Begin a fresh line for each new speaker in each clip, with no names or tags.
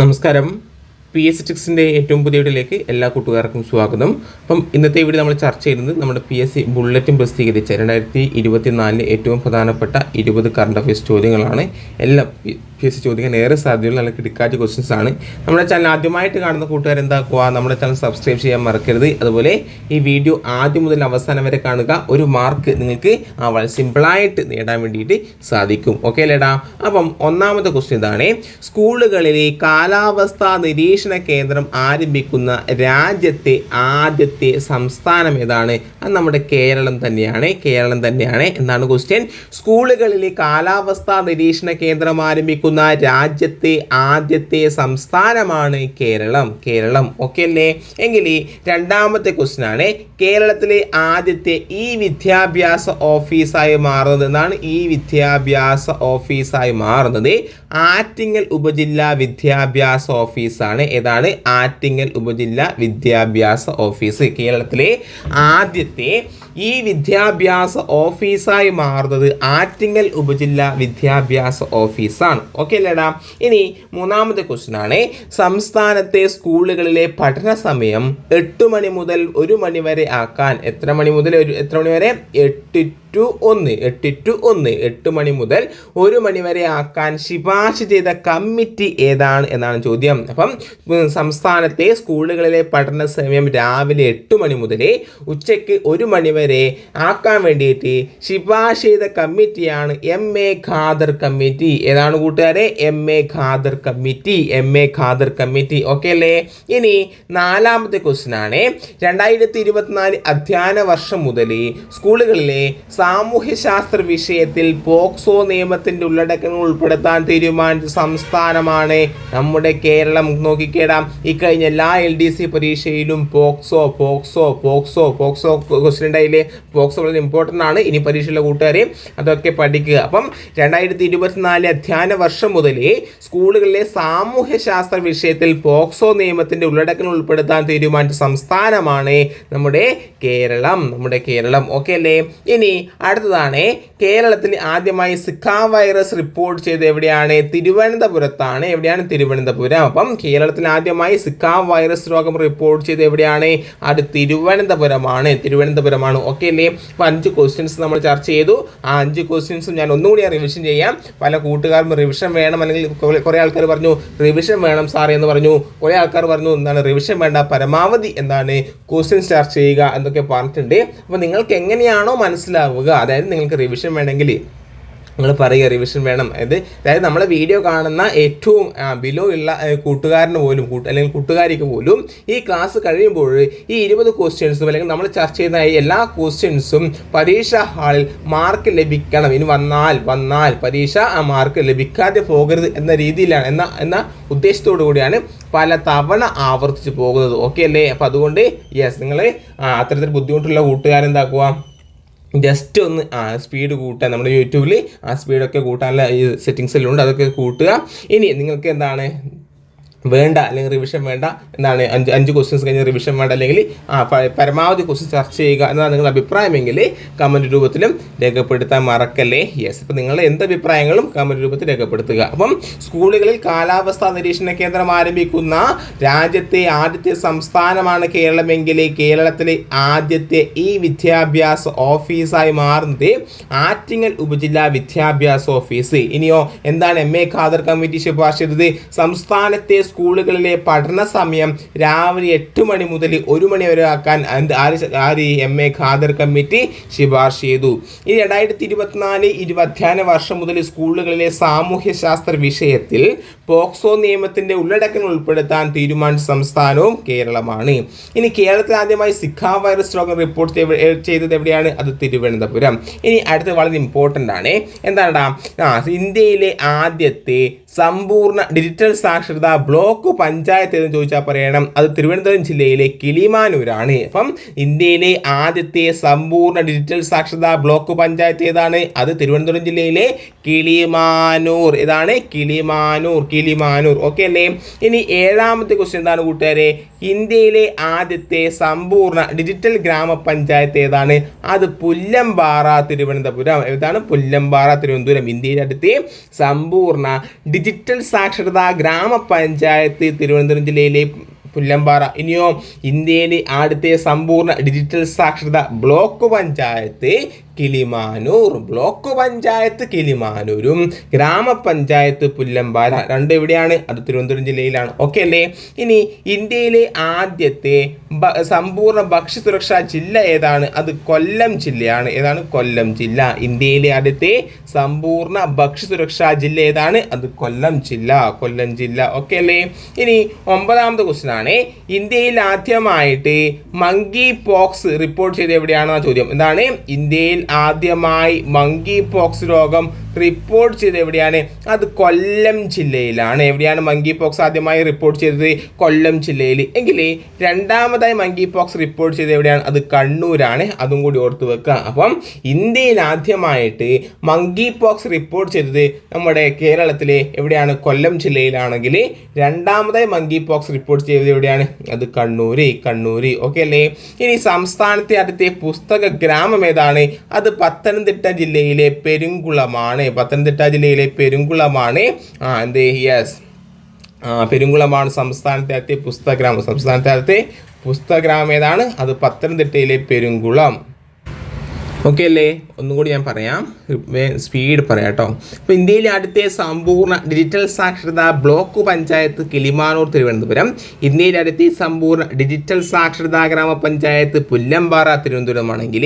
നമസ്കാരം. P S ടിക്സിന്റെ ഏറ്റവും പുതിയ വീഡിയോയിലേക്ക് എല്ലാ കൂട്ടുകാർക്കും സ്വാഗതം. അപ്പം ഇന്നത്തെ വീഡിയോ നമ്മൾ ചർച്ച ചെയ്യുന്നത് നമ്മുടെ പി എസ് സി ബുള്ളറ്റും പ്രസിദ്ധീകരിച്ച രണ്ടായിരത്തി ഇരുപത്തി നാലിലെ ഏറ്റവും പ്രധാനപ്പെട്ട ഇരുപത് കറണ്ട് അഫയേഴ്സ് ചോദ്യങ്ങളാണ്. എല്ലാ പി എസ് സി ചോദിക്കാൻ ഏറെ സാധ്യതയുള്ള നല്ല കിടക്കാറ്റ് ക്വസ്റ്റ്യൻസ് ആണ്. നമ്മുടെ ചാനൽ ആദ്യമായിട്ട് കാണുന്ന കൂട്ടുകാർ എന്താക്കുക? നമ്മുടെ ചാനൽ സബ്സ്ക്രൈബ് ചെയ്യാൻ മറക്കരുത്. അതുപോലെ ഈ വീഡിയോ ആദ്യം മുതൽ അവസാനം വരെ കാണുക. ഒരു മാർക്ക് നിങ്ങൾക്ക് വളരെ സിമ്പിളായിട്ട് നേടാൻ വേണ്ടിയിട്ട് സാധിക്കും. ഓക്കെ അല്ലേടാ? അപ്പം ഒന്നാമത്തെ ക്വസ്റ്റ്യൻ ഇതാണ്. സ്കൂളുകളിലെ കാലാവസ്ഥാ നിരീക്ഷണ കേന്ദ്രം ആരംഭിക്കുന്ന രാജ്യത്തെ ആദ്യത്തെ സംസ്ഥാനം ഏതാണ്? അത് നമ്മുടെ കേരളം തന്നെയാണ്. കേരളം തന്നെയാണ്. എന്നാണ് ക്വസ്റ്റ്യൻ സ്കൂളുകളിലെ കാലാവസ്ഥാ നിരീക്ഷണ കേന്ദ്രം ആരംഭിക്കുന്ന രാജ്യത്തെ ആദ്യത്തെ സംസ്ഥാനമാണ് കേരളം. കേരളം ഓക്കെ അല്ലേ എങ്കിൽ രണ്ടാമത്തെ ക്വസ്റ്റ്യൻ ആണ്. കേരളത്തിലെ ആദ്യത്തെ ഈ വിദ്യാഭ്യാസ ഓഫീസായി മാറുന്നത് എന്നാണ് ഈ വിദ്യാഭ്യാസ ഓഫീസായി മാറുന്നത് ആറ്റിങ്ങൽ ഉപജില്ലാ വിദ്യാഭ്യാസ ഓഫീസാണ്. ഏതാണ്? ആറ്റിങ്ങൽ ഉപജില്ലാ വിദ്യാഭ്യാസ ഓഫീസ്. കേരളത്തിലെ ആദ്യത്തെ ഈ വിദ്യാഭ്യാസ ഓഫീസായി മാറുന്നത് ആറ്റിങ്ങൽ ഉപജില്ലാ വിദ്യാഭ്യാസ ഓഫീസാണ്. ഓക്കെ അല്ലേടാ ഇനി മൂന്നാമത്തെ ക്വസ്റ്റ്യൻ ആണ്. സംസ്ഥാനത്തെ സ്കൂളുകളിലെ പഠന സമയം എട്ട് മണി മുതൽ ഒരു മണി വരെ ആക്കാൻ എത്ര മണി മുതൽ ഒരു എത്ര മണി വരെ? എട്ട് ടു ഒന്ന് എട്ട് ടു ഒന്ന് എട്ട് മണി മുതൽ ഒരു മണി വരെ ആക്കാൻ ശുപാർശ ചെയ്ത കമ്മിറ്റി ഏതാണ് എന്നാണ് ചോദ്യം. അപ്പം സംസ്ഥാനത്തെ സ്കൂളുകളിലെ പഠന സമയം രാവിലെ എട്ട് മണി മുതൽ ഉച്ചയ്ക്ക് ഒരു മണി വരെ ആക്കാൻ വേണ്ടിയിട്ട് ശുപാർശ ചെയ്ത കമ്മിറ്റിയാണ് എം എ ഖാദർ കമ്മിറ്റി. ഏതാണ് കൂട്ടുകാരെ? M A Khader committee M A Khader committee. Okay അല്ലേ? ഇനി നാലാമത്തെ ക്വസ്റ്റ്യൻ ആണ് രണ്ടായിരത്തി ഇരുപത്തിനാല് അധ്യയന വർഷം മുതൽ സ്കൂളുകളിലെ സാമൂഹ്യശാസ്ത്ര വിഷയത്തിൽ പോക്സോ നിയമത്തിന്റെ ഉള്ളടക്കങ്ങൾ ഉൾപ്പെടുത്താൻ തീരുമാനിച്ച സംസ്ഥാനമാണ് നമ്മുടെ കേരളം. നോക്കിക്കേടാം. ഇക്കഴിഞ്ഞ എല്ലാ L D C പരീക്ഷയിലും POCSO POCSO POCSO POCSO question ഉണ്ടായില്ലേ? പോക്സോ വളരെ ഇമ്പോർട്ടന്റ് ആണ്. ഇനി പരീക്ഷയിലെ കൂട്ടുകാരെ അതൊക്കെ പഠിക്കുക. അപ്പം രണ്ടായിരത്തി ഇരുപത്തിനാല് അധ്യയന വർഷം മുതൽ സ്കൂളുകളിലെ സാമൂഹ്യശാസ്ത്ര വിഷയത്തിൽ പോക്സോ നിയമത്തിന്റെ ഉള്ളടക്കങ്ങൾ ഉൾപ്പെടുത്താൻ തീരുമാനിച്ച സംസ്ഥാനമാണ് നമ്മുടെ കേരളം. നമ്മുടെ കേരളം. ഓക്കെ അല്ലേ? ഇനി അടുത്തതാണ് കേരളത്തിൽ ആദ്യമായി സിക്ക വൈറസ് റിപ്പോർട്ട് ചെയ്ത് എവിടെയാണ്? തിരുവനന്തപുരത്താണ്. എവിടെയാണ് തിരുവനന്തപുരം? അപ്പം കേരളത്തിൽ ആദ്യമായി സിക്ക വൈറസ് രോഗം റിപ്പോർട്ട് ചെയ്ത് എവിടെയാണ്? അത് തിരുവനന്തപുരമാണ്. തിരുവനന്തപുരമാണ്. ഓക്കെ അല്ലേ? അപ്പം അഞ്ച് ക്വസ്റ്റ്യൻസ് നമ്മൾ ചർച്ച ചെയ്തു. ആ അഞ്ച് ക്വസ്റ്റ്യൻസും ഞാൻ ഒന്നുകൂടി റിവിഷൻ ചെയ്യാം. പല കൂട്ടുകാരും റിവിഷൻ വേണം അല്ലെങ്കിൽ കുറേ ആൾക്കാർ പറഞ്ഞു റിവിഷൻ വേണം സാർ എന്ന് പറഞ്ഞു. കുറേ ആൾക്കാർ പറഞ്ഞു എന്താണ് റിവിഷൻ വേണ്ട? പരമാവധി എന്താണ് ക്വസ്റ്റ്യൻസ് ചർച്ച ചെയ്യുക എന്നൊക്കെ പറഞ്ഞിട്ടുണ്ട്. അപ്പോൾ നിങ്ങൾക്ക് എങ്ങനെയാണോ മനസ്സിലാവുക അതായത് നിങ്ങൾക്ക് റിവിഷൻ വേണമെങ്കിൽ നിങ്ങൾ പറയുക റിവിഷൻ വേണം. അതായത് അതായത് നമ്മളെ വീഡിയോ കാണുന്ന ഏറ്റവും ബിലോ ഉള്ള കൂട്ടുകാരന് പോലും അല്ലെങ്കിൽ കൂട്ടുകാരിക്ക് പോലും ഈ ക്ലാസ് കഴിയുമ്പോൾ ഈ ഇരുപത് ക്വസ്റ്റ്യൻസും അല്ലെങ്കിൽ നമ്മൾ ചർച്ച ചെയ്യുന്ന എല്ലാ ക്വസ്റ്റ്യൻസും പരീക്ഷാ ഹാളിൽ മാർക്ക് ലഭിക്കണം. ഇനി വന്നാൽ വന്നാൽ പരീക്ഷ ആ മാർക്ക് ലഭിക്കാതെ പോകരുത് എന്ന രീതിയിലാണ് എന്ന എന്ന ഉദ്ദേശത്തോടു കൂടിയാണ് പല തവണ ആവർത്തിച്ച് പോകുന്നത്. ഓക്കെ അല്ലേ? അപ്പം അതുകൊണ്ട് യെസ് നിങ്ങൾ അത്തരത്തിൽ ബുദ്ധിമുട്ടുള്ള കൂട്ടുകാരെന്താക്കുക? ജസ്റ്റ് ഒന്ന് ആ സ്പീഡ് കൂട്ടുക നമ്മുടെ യൂട്യൂബിൽ ആ സ്പീഡൊക്കെ കൂട്ടാനുള്ള ഈ സെറ്റിങ്സ് എല്ലാം ഉണ്ട് അതൊക്കെ കൂട്ടുക. ഇനി നിങ്ങൾക്ക് എന്താണ് വേണ്ട അല്ലെങ്കിൽ റിവിഷൻ വേണ്ട എന്താണ് അഞ്ച് അഞ്ച് ക്വസ്റ്റ്യൻസ് കഴിഞ്ഞ് റിവിഷൻ വേണ്ട അല്ലെങ്കിൽ ആ പരമാവധി ക്വസ്റ്റ്യൻ ചർച്ച ചെയ്യുക എന്നതാണ് നിങ്ങളുടെ അഭിപ്രായമെങ്കിൽ കമന്റ് രൂപത്തിലും രേഖപ്പെടുത്താൻ മറക്കല്ലേ? യെസ് അപ്പം നിങ്ങളുടെ എന്ത് അഭിപ്രായങ്ങളും കമന്റ് രൂപത്തിൽ രേഖപ്പെടുത്തുക. അപ്പം സ്കൂളുകളിൽ കാലാവസ്ഥാ നിരീക്ഷണ കേന്ദ്രം ആരംഭിക്കുന്ന രാജ്യത്തെ ആദ്യത്തെ സംസ്ഥാനമാണ് കേരളമെങ്കിൽ കേരളത്തിലെ ആദ്യത്തെ ഈ വിദ്യാഭ്യാസ ഓഫീസായി മാറുന്നത് ആറ്റിങ്ങൽ ഉപജില്ലാ വിദ്യാഭ്യാസ ഓഫീസ്. ഇനിയോ എന്താണ് എം എ ഖാദർ കമ്മിറ്റി ശുപാർശ ചെയ്തത്? സംസ്ഥാനത്തെ സ്കൂളുകളിലെ പഠന സമയം രാവിലെ എട്ട് മണി മുതൽ ഒരു മണി വരെ ആക്കാൻ ആര് എം എ ഖാദർ കമ്മിറ്റി ശുപാർശ ചെയ്തു. ഇനി രണ്ടായിരത്തി ഇരുപത്തിനാല് ഇരുപത് അധ്യയന വർഷം മുതൽ സ്കൂളുകളിലെ സാമൂഹ്യശാസ്ത്ര വിഷയത്തിൽ പോക്സോ നിയമത്തിന്റെ ഉള്ളടക്കങ്ങൾ ഉൾപ്പെടുത്താൻ തീരുമാനിച്ച സംസ്ഥാനവും കേരളമാണ്. ഇനി കേരളത്തിൽ ആദ്യമായി സിഖ വൈറസ് രോഗം റിപ്പോർട്ട് ചെയ്തത് എവിടെയാണ്? അത് തിരുവനന്തപുരം. ഇനി അടുത്ത വളരെ ഇമ്പോർട്ടന്റ് ആണ്. എന്താണ് ആ ഇന്ത്യയിലെ ആദ്യത്തെ സമ്പൂർണ ഡിജിറ്റൽ സാക്ഷരത ബ്ലോക്ക് പഞ്ചായത്ത് എന്ന് ചോദിച്ചാൽ പറയണം. അത് തിരുവനന്തപുരം ജില്ലയിലെ കിളിമാനൂരാണ്. അപ്പം ഇന്ത്യയിലെ ആദ്യത്തെ സമ്പൂർണ ഡിജിറ്റൽ സാക്ഷരത ബ്ലോക്ക് പഞ്ചായത്ത് ഏതാണ്? അത് തിരുവനന്തപുരം ജില്ലയിലെ കിളിമാനൂർ. ഇതാണ് കിളിമാനൂർ കിളിമാനൂർ. ഓക്കെ അല്ലേ? ഇനി ഏഴാമത്തെ ക്വസ്റ്റ്യൻ എന്താണ് കൂട്ടുകാരെ? ഇന്ത്യയിലെ ആദ്യത്തെ സമ്പൂർണ ഡിജിറ്റൽ ഗ്രാമപഞ്ചായത്ത് ഏതാണ്? അത് പുല്ലമ്പാറ തിരുവനന്തപുരം. ഏതാണ്? പുല്ലമ്പാറ തിരുവനന്തപുരം. ഇന്ത്യയിലെ അടുത്ത് സമ്പൂർണ ഡിജിറ്റൽ ഡിജിറ്റൽ സാക്ഷരത ഗ്രാമപഞ്ചായത്ത് തിരുവനന്തപുരം ജില്ലയിലെ പുല്ലമ്പാറ. ഇനിയോ ഇന്ത്യയിലെ ആദ്യത്തെ സമ്പൂർണ ഡിജിറ്റൽ സാക്ഷരത block panchayat Kilimanoor block panchayat കിളിമാനൂരും. ഗ്രാമപഞ്ചായത്ത് പുല്ലമ്പാല. രണ്ട് എവിടെയാണ് അത് തിരുവനന്തപുരം ജില്ലയിലാണ്. ഓക്കെ അല്ലേ? ഇനി ഇന്ത്യയിലെ ആദ്യത്തെ സമ്പൂർണ ഭക്ഷ്യസുരക്ഷാ ജില്ല ഏതാണ്? അത് കൊല്ലം ജില്ലയാണ്. ഏതാണ്? കൊല്ലം ജില്ല. ഇന്ത്യയിലെ ആദ്യത്തെ സമ്പൂർണ ഭക്ഷ്യസുരക്ഷാ ജില്ല ഏതാണ്? അത് കൊല്ലം ജില്ല. കൊല്ലം ജില്ല. ഓക്കെ അല്ലേ? ഇനി ഒമ്പതാമത്തെ ക്വസ്റ്റ്യൻ ആണ് ഇന്ത്യയിൽ ആദ്യമായിട്ട് മങ്കി പോക്സ് റിപ്പോർട്ട് ചെയ്ത് എവിടെയാണെന്ന ചോദ്യം. എന്താണ്? ഇന്ത്യയിൽ ആദ്യമായി മങ്കി പോക്സ് രോഗം റിപ്പോർട്ട് ചെയ്ത് എവിടെയാണ്? അത് കൊല്ലം ജില്ലയിലാണ്. എവിടെയാണ് മങ്കി പോക്സ് ആദ്യമായി റിപ്പോർട്ട് ചെയ്തത്? കൊല്ലം ജില്ലയിൽ. എങ്കിൽ രണ്ടാമതായി മങ്കി പോക്സ് റിപ്പോർട്ട് ചെയ്തത് എവിടെയാണ്? അത് കണ്ണൂരാണ്. അതും കൂടി ഓർത്ത് വെക്കുക. അപ്പം ഇന്ത്യയിൽ ആദ്യമായിട്ട് മങ്കി പോക്സ് റിപ്പോർട്ട് ചെയ്തത് നമ്മുടെ കേരളത്തിലെ എവിടെയാണ്? കൊല്ലം ജില്ലയിലാണെങ്കിൽ രണ്ടാമതായി മങ്കി പോക്സ് റിപ്പോർട്ട് ചെയ്തത് എവിടെയാണ്? അത് കണ്ണൂര്. കണ്ണൂര്. ഓക്കെ അല്ലേ? ഇനി സംസ്ഥാനത്തെ അടുത്ത പുസ്തക ഗ്രാമം ഏതാണ്? അത് പത്തനംതിട്ട ജില്ലയിലെ പെരുങ്കുളമാണ്. പത്തനംതിട്ട ജില്ലയിലെ പെരുങ്കുളമാണ്. എന്ത്? യെസ് പെരുങ്കുളമാണ് സംസ്ഥാനത്തെ ആദ്യത്തെ പുസ്തകഗ്രാമം. സംസ്ഥാനത്തെ ആദ്യത്തെ പുസ്തകഗ്രാമം ഏതാണ്? അത് പത്തനംതിട്ടയിലെ പെരുങ്കുളം. ഓക്കെ അല്ലേ? ഒന്നും കൂടി ഞാൻ പറയാം. സ്പീഡ് പറയാം കേട്ടോ ഇപ്പോൾ ഇന്ത്യയിലെ ആദ്യത്തെ സമ്പൂർണ ഡിജിറ്റൽ സാക്ഷരത ബ്ലോക്ക് പഞ്ചായത്ത് കിളിമാനൂർ തിരുവനന്തപുരം. ഇന്ത്യയിലെ ആദ്യത്തെ സമ്പൂർണ ഡിജിറ്റൽ സാക്ഷരതാ ഗ്രാമപഞ്ചായത്ത് പുല്ലമ്പാറ തിരുവനന്തപുരമാണെങ്കിൽ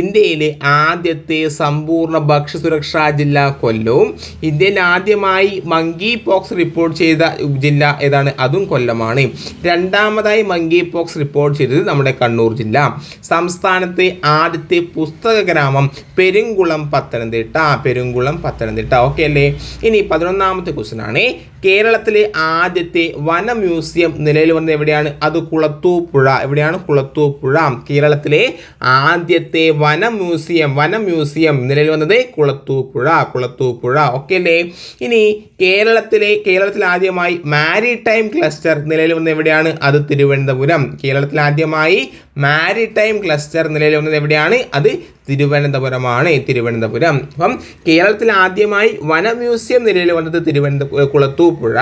ഇന്ത്യയിലെ ആദ്യത്തെ സമ്പൂർണ ഭക്ഷ്യസുരക്ഷാ ജില്ല കൊല്ലവും. ഇന്ത്യയിൽ ആദ്യമായി മങ്കി പോക്സ് റിപ്പോർട്ട് ചെയ്ത ജില്ല ഏതാണ്? അതും കൊല്ലമാണ്. രണ്ടാമതായി മങ്കി പോക്സ് റിപ്പോർട്ട് ചെയ്തത് നമ്മുടെ കണ്ണൂർ ജില്ല. സംസ്ഥാനത്തെ ആദ്യത്തെ പുസ്തക ഗ്രാമം പെരുങ്കുളം പത്തനംതിട്ട. പെരുങ്കുളം പത്തനംതിട്ട. ഓക്കെ അല്ലേ? ഇനി പതിനൊന്നാമത്തെ ക്വസ്റ്റൻ ആണ്. കേരളത്തിലെ ആദ്യത്തെ വന മ്യൂസിയം നിലയിൽ വന്നത് എവിടെയാണ്? അത് കുളത്തൂപ്പുഴ. എവിടെയാണ് കുളത്തൂപ്പുഴ? കേരളത്തിലെ ആദ്യത്തെ വന മ്യൂസിയം വന മ്യൂസിയം നിലയിൽ വന്നത് കുളത്തൂപ്പുഴ കുളത്തൂപ്പുഴ. ഓക്കെ അല്ലേ? ഇനി കേരളത്തിലെ കേരളത്തിൽ ആദ്യമായി മാരിടൈം ക്ലസ്റ്റർ നിലയിൽ വന്നത് എവിടെയാണ് അത് തിരുവനന്തപുരം. കേരളത്തിൽ ആദ്യമായി മാരിടൈം ക്ലസ്റ്റർ നിലയിൽ വന്നത് എവിടെയാണ് അത് തിരുവനന്തപുരമാണ് തിരുവനന്തപുരം. അപ്പം കേരളത്തിൽ ആദ്യമായി വന മ്യൂസിയം നിലയിൽ വന്നത് തിരുവനന്തപുരം കുളത്തൂപ്പുഴ.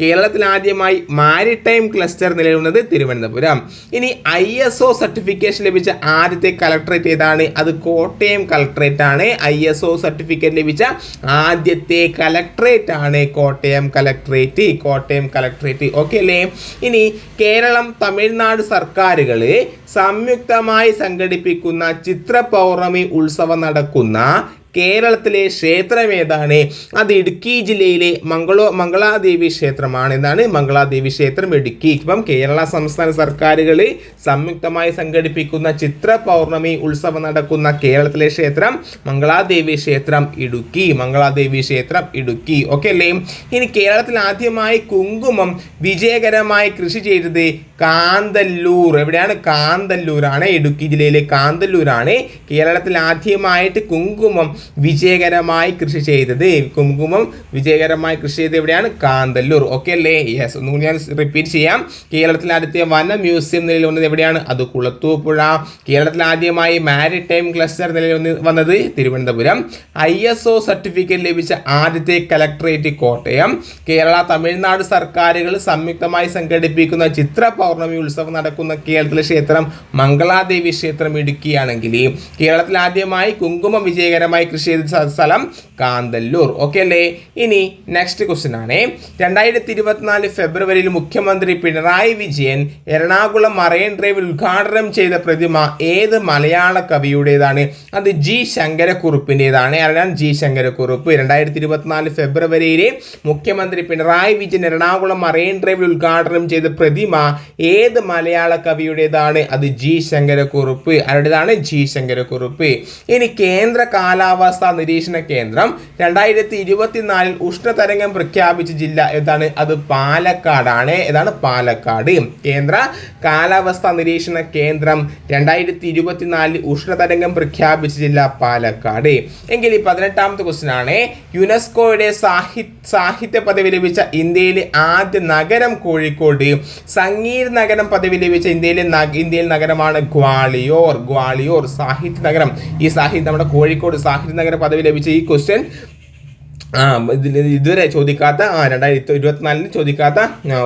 കേരളത്തിൽ ആദ്യമായി മാരിടൈം ക്ലസ്റ്റർ നിലയിൽ വന്നത് തിരുവനന്തപുരം. ഇനി ഐ എസ് ഒ സർട്ടിഫിക്കേഷൻ ലഭിച്ച ആദ്യത്തെ കളക്ടറേറ്റ് ഏതാണ്? അത് കോട്ടയം കളക്ടറേറ്റ് ആണ്. ഐ എസ് ഒ സർട്ടിഫിക്കറ്റ് ലഭിച്ച ആദ്യത്തെ കളക്ടറേറ്റ് ആണ്. Kottayam collectorate Kottayam collectorate. Okay അല്ലേ? ഇനി കേരളം തമിഴ്നാട് സർക്കാരുകൾ സംയുക്തമായി സംഘടിപ്പിക്കുന്ന ചിത്ര പൗർണമി ഉത്സവം നടക്കുന്ന കേരളത്തിലെ ക്ഷേത്രം ഏതാണ്? അത് ഇടുക്കി ജില്ലയിലെ മംഗളോ മംഗളാദേവി ക്ഷേത്രമാണ്. എന്താണ്? മംഗളാദേവി ക്ഷേത്രം ഇടുക്കി. ഇപ്പം കേരള സംസ്ഥാന സർക്കാരുകൾ സംയുക്തമായി സംഘടിപ്പിക്കുന്ന ചിത്ര പൗർണമി ഉത്സവം നടക്കുന്ന കേരളത്തിലെ ക്ഷേത്രം മംഗളാദേവി ക്ഷേത്രം ഇടുക്കി. മംഗളാദേവി ക്ഷേത്രം ഇടുക്കി. ഓക്കെ അല്ലേ? ഇനി കേരളത്തിൽ ആദ്യമായി കുങ്കുമം വിജയകരമായി കൃഷി ചെയ്തത് കാന്തല്ലൂർ. എവിടെയാണ്? കാന്തല്ലൂരാണ്. ഇടുക്കി ജില്ലയിലെ കാന്തല്ലൂരാണ്. കേരളത്തിൽ ആദ്യമായിട്ട് കുങ്കുമം വിജയകരമായി കൃഷി ചെയ്തത്. കുങ്കുമം വിജയകരമായി കൃഷി ചെയ്തത് എവിടെയാണ്? കാന്തല്ലൂർ. ഓക്കെ അല്ലേ? യെസ് ഒന്നുകൂടി ഞാൻ റിപ്പീറ്റ് ചെയ്യാം. കേരളത്തിൽ ആദ്യത്തെ വന മ്യൂസിയം നിലയിൽ വന്നത് എവിടെയാണ്? അത് കുളത്തൂപ്പുഴ കേരളത്തിൽ ആദ്യമായി മാരിടൈം ക്ലസ്റ്റർ നിലയിൽ വന്ന് വന്നത് Thiruvananthapuram. I S O certificate ലഭിച്ച ആദ്യത്തെ കലക്ടറേറ്റ് കോട്ടയം. കേരള തമിഴ്നാട് സർക്കാരുകൾ സംയുക്തമായി സംഘടിപ്പിക്കുന്ന ചിത്ര പൗർണമി ഉത്സവം നടക്കുന്ന കേരളത്തിലെ ക്ഷേത്രം മംഗളാദേവി ക്ഷേത്രം ഇടുക്കിയാണെങ്കിൽ കേരളത്തിൽ ആദ്യമായി കുങ്കുമം വിജയകരമായി കൃഷി ചെയ്ത സ്ഥലം കാന്തല്ലൂർ. ഓക്കെ അല്ലേ? ഇനി നെക്സ്റ്റ് ക്വസ്റ്റ്യൻ ആണ്. രണ്ടായിരത്തി ഇരുപത്തിനാല് ഫെബ്രുവരിയിൽ മുഖ്യമന്ത്രി പിണറായി വിജയൻ എറണാകുളം മറൈൻ ഡ്രൈവിൽ ഉദ്ഘാടനം ചെയ്ത പ്രതിമ ഏത് മലയാള കവിയുടേതാണ്? അത് ജി ശങ്കരക്കുറുപ്പിന്റെതാണ്. ആരാണ് ജി ശങ്കരക്കുറുപ്പ്? രണ്ടായിരത്തി ഇരുപത്തിനാല് ഫെബ്രുവരിയിൽ മുഖ്യമന്ത്രി പിണറായി വിജയൻ എറണാകുളം മറൈൻ ഡ്രൈവിൽ ഉദ്ഘാടനം ചെയ്ത പ്രതിമ ഏത് മലയാള കവിയുടേതാണ്? അത് ജി ശങ്കരക്കുറുപ്പ്. ആരുടേതാണ്? ജി ശങ്കരക്കുറുപ്പ്. ഇനി കേന്ദ്ര കാലാവസ്ഥാ നിരീക്ഷണ കേന്ദ്രം രണ്ടായിരത്തി ഇരുപത്തിനാലിൽ ഉഷ്ണതരംഗം പ്രഖ്യാപിച്ച ജില്ല ഏതാണ്? അത് പാലക്കാടാണ്. ഏതാണ്? പാലക്കാട്. കേന്ദ്ര കാലാവസ്ഥാ നിരീക്ഷണ കേന്ദ്രം രണ്ടായിരത്തി ഇരുപത്തിനാലിൽ ഉഷ്ണതരംഗം പ്രഖ്യാപിച്ച ജില്ല പാലക്കാട്. എങ്കിൽ ഈ പതിനെട്ടാമത്തെ ക്വസ്റ്റ്യൻ ആണ്. യുനെസ്കോയുടെ സാഹി സാഹിത്യ പദവി ലഭിച്ച ഇന്ത്യയിലെ ആദ്യ നഗരം കോഴിക്കോട്. സംഗീത നഗരം പദവി ലഭിച്ച ഇന്ത്യയിലെ ഇന്ത്യയിലെ നഗരമാണ് ഗ്വാളിയോർ. ഗ്വാളിയോർ സാഹിത്യ നഗരം. ഈ സാഹിത്യം നമ്മുടെ കോഴിക്കോട് സാഹിത്യ നഗര പദവി ലഭിച്ച ഈ ക്വസ്റ്റ്യൻ ഇതുവരെ ചോദിക്കാത്ത രണ്ടായിരത്തി ഇരുപത്തിനാലിന് ചോദിക്കാത്ത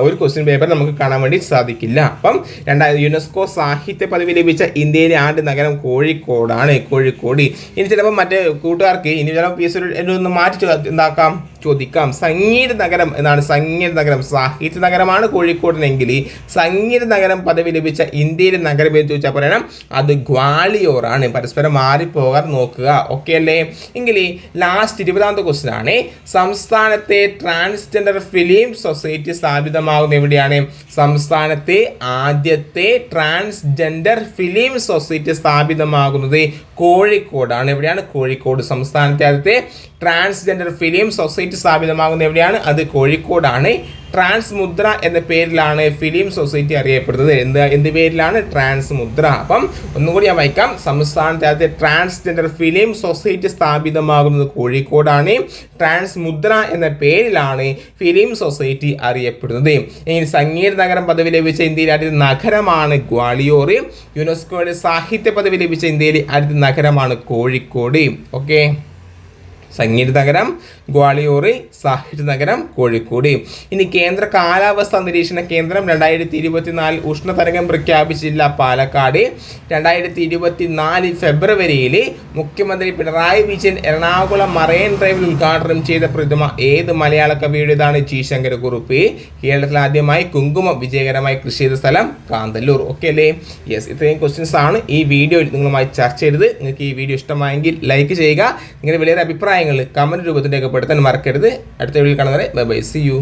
ഒരു ക്വസ്റ്റ്യൻ പേപ്പർ നമുക്ക് കാണാൻ വേണ്ടി സാധിക്കില്ല. അപ്പം രണ്ടായിരത്തി യുനെസ്കോ സാഹിത്യ പദവി ലഭിച്ച ഇന്ത്യയിലെ ആദ്യ നഗരം കോഴിക്കോടാണ് കോഴിക്കോട്. ഇനി ചിലപ്പോൾ മറ്റേ കൂട്ടുകാർക്ക് ഇനി ചിലപ്പോൾ പി എസ് ഒന്ന് മാറ്റി എന്താക്കാം? ചോദിക്കാം. സംഗീത നഗരം എന്നാണ് സംഗീത നഗരം. സാഹിത്യ നഗരമാണ് കോഴിക്കോടിനെങ്കിൽ സംഗീത നഗരം പദവി ലഭിച്ച ഇന്ത്യയിലെ നഗരം എന്ന് ചോദിച്ചാൽ പറയണം? അത് ഗ്വാളിയോറാണ്. പരസ്പരം മാറിപ്പോകാൻ നോക്കുക. ഓക്കെ അല്ലേ? എങ്കിൽ ലാസ്റ്റ് ഇരുപതാമത്തെ ക്വസ്റ്റ്യൻ ആണ്. സംസ്ഥാനത്തെ ട്രാൻസ്ജെൻഡർ ഫിലിം സൊസൈറ്റി സ്ഥാപിതമാകുന്ന എവിടെയാണ്? സംസ്ഥാനത്തെ ആദ്യത്തെ ട്രാൻസ്ജെൻഡർ ഫിലിം സൊസൈറ്റി സ്ഥാപിതമാകുന്നത് കോഴിക്കോടാണ്. എവിടെയാണ്? കോഴിക്കോട്. സംസ്ഥാനത്തെ ആദ്യത്തെ ട്രാൻസ്ജെൻഡർ ഫിലിം സൊസൈറ്റി സ്ഥാപിതമാകുന്ന എവിടെയാണ്? അത് കോഴിക്കോടാണ്. ട്രാൻസ് മുദ്ര എന്ന പേരിലാണ് ഫിലിം സൊസൈറ്റി അറിയപ്പെടുന്നത്. എന്ത് എന്ത് പേരിലാണ്? ട്രാൻസ് മുദ്ര അപ്പം ഒന്നുകൂടി ഞാൻ വായിക്കാം. സംസ്ഥാനത്തെ ട്രാൻസ്ജെൻഡർ ഫിലിം സൊസൈറ്റി സ്ഥാപിതമാകുന്നത് കോഴിക്കോടാണ്. ട്രാൻസ് മുദ്ര എന്ന പേരിലാണ് ഫിലിം സൊസൈറ്റി അറിയപ്പെടുന്നത്. ഇനി സംഗീത നഗരം പദവി ലഭിച്ച ഇന്ത്യയിലെ ആദ്യത്തെ നഗരമാണ് ഗ്വാളിയോർ. യുനെസ്കോയുടെ സാഹിത്യ പദവി ലഭിച്ച ഇന്ത്യയിലെ ആദ്യത്തെ നഗരമാണ് കോഴിക്കോട്. ഓക്കെ? സംഗീത നഗരം ഗ്വാളിയോർ സാഹിത്യ നഗരം കോഴിക്കോട്. ഇനി കേന്ദ്ര കാലാവസ്ഥാ നിരീക്ഷണ കേന്ദ്രം രണ്ടായിരത്തി ഇരുപത്തിനാല് ഉഷ്ണതരംഗം പ്രഖ്യാപിച്ചില്ല പാലക്കാട്. രണ്ടായിരത്തി ഇരുപത്തിനാല് ഫെബ്രുവരിയിൽ മുഖ്യമന്ത്രി പിണറായി വിജയൻ എറണാകുളം മറൈൻ ഡ്രൈവിൽ ഉദ്ഘാടനം ചെയ്ത പ്രതിമ ഏത് മലയാള കവിയുടേതാണ് ജി. ശങ്കരകുറുപ്പ്. കേരളത്തിൽ ആദ്യമായി കുങ്കുമം വിജയകരമായി കൃഷി ചെയ്ത സ്ഥലം കാന്തല്ലൂർ. ഓക്കെ അല്ലേ? യെസ് ഇത്രയും ക്വസ്റ്റ്യൻസ് ആണ് ഈ വീഡിയോയിൽ നിങ്ങളുമായി ചർച്ച ചെയ്തത്. നിങ്ങൾക്ക് ഈ വീഡിയോ ഇഷ്ടമായെങ്കിൽ ലൈക്ക് ചെയ്യുക. നിങ്ങളുടെ വലിയൊരു അഭിപ്രായങ്ങൾ കമന്റ് രൂപത്തിൽ രേഖപ്പെടുത്താൻ മറക്കരുത്. അടുത്ത വീഡിയോയിൽ കാണുന്നവരെ ബൈ ബൈ സി യു